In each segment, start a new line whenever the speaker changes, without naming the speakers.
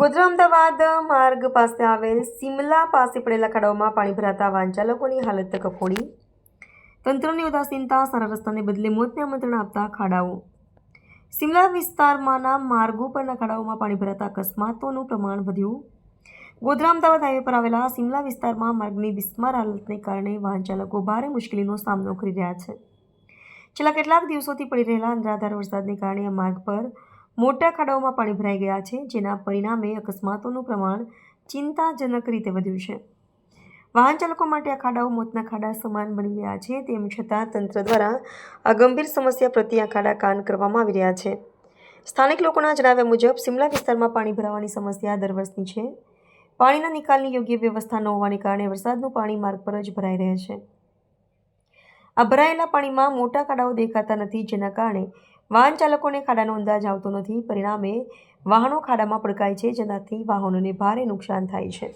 ગોધરા અમદાવાદ માર્ગ પાસે આવેલ સિમલા પાસે પડેલા ખાડાઓમાં પાણી ભરાતા વાહન ચાલકોની હાલત કફોડી. તંત્રની ઉદાસીનતા, સારા રસ્તાને બદલે મોતને આમંત્રણ આપતા ખાડાઓ. સિમલા વિસ્તારમાંના માર્ગો પરના ખાડાઓમાં પાણી ભરાતા અકસ્માતોનું પ્રમાણ વધ્યું. ગોધરા અમદાવાદ હાઈવે પર આવેલા સિમલા વિસ્તારમાં માર્ગની બિસ્માર હાલતને કારણે વાહન ચાલકો ભારે મુશ્કેલીનો સામનો કરી રહ્યા છે. છેલ્લા કેટલાક દિવસોથી પડી રહેલા અનરાધાર વરસાદને કારણે આ માર્ગ પર મોટા ખાડાઓમાં પાણી ભરાઈ ગયા છે, જેના પરિણામે અકસ્માતોનું પ્રમાણ ચિંતાજનક રીતે વધ્યું છે. વાહન ચાલકો માટે આ ખાડાઓ મોતના ખાડા સમાન બની ગયા છે, તેમ છતાં તંત્ર દ્વારા આ ગંભીર સમસ્યા પ્રત્યે આ ખાડા કાન કરવામાં આવી રહ્યા છે. સ્થાનિક લોકોના જણાવ્યા મુજબ, સિમલા વિસ્તારમાં પાણી ભરાવાની સમસ્યા દર વર્ષની છે. પાણીના નિકાલની યોગ્ય વ્યવસ્થા ન હોવાને કારણે વરસાદનું પાણી માર્ગ પર જ ભરાઈ રહે છે. આ ભરાયેલા પાણીમાં મોટા ખાડાઓ દેખાતા નથી, જેના કારણે વાહન ચાલકોને ખાડાનો અંદાજ આવતો નથી. પરિણામે વાહનો ખાડામાં પડકાય છે, જેનાથી વાહનોને ભારે નુકસાન થાય છે.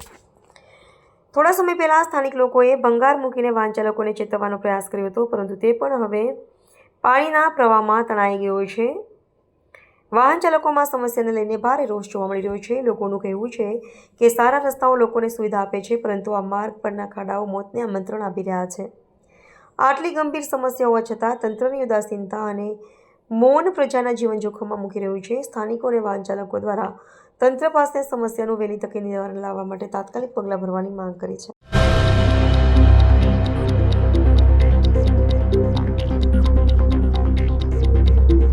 થોડા સમય પહેલાં સ્થાનિક લોકોએ ભંગાર મૂકીને વાહન ચાલકોને ચેતવવાનો પ્રયાસ કર્યો હતો, પરંતુ તે પણ હવે પાણીના પ્રવાહમાં તણાઈ ગયો છે. વાહન ચાલકોમાં સમસ્યાને લઈને ભારે રોષ જોવા મળી રહ્યો છે. લોકોનું કહેવું છે કે સારા રસ્તાઓ લોકોને સુવિધા આપે છે, પરંતુ આ માર્ગ પરના ખાડાઓ મોતને આમંત્રણ આપી રહ્યા છે. આટલી ગંભીર સમસ્યા હોવા છતાં તંત્રની ઉદાસીનતા અને મૌન પ્રજાના જીવન જોખમમાં મૂકી રહ્યું છે. સ્થાનિકો અને વાહન દ્વારા તંત્ર પાસે સમસ્યાનું વહેલી તકે નિવારણ લાવવા માટે તાત્કાલિક પગલાં ભરવાની માંગ કરી છે.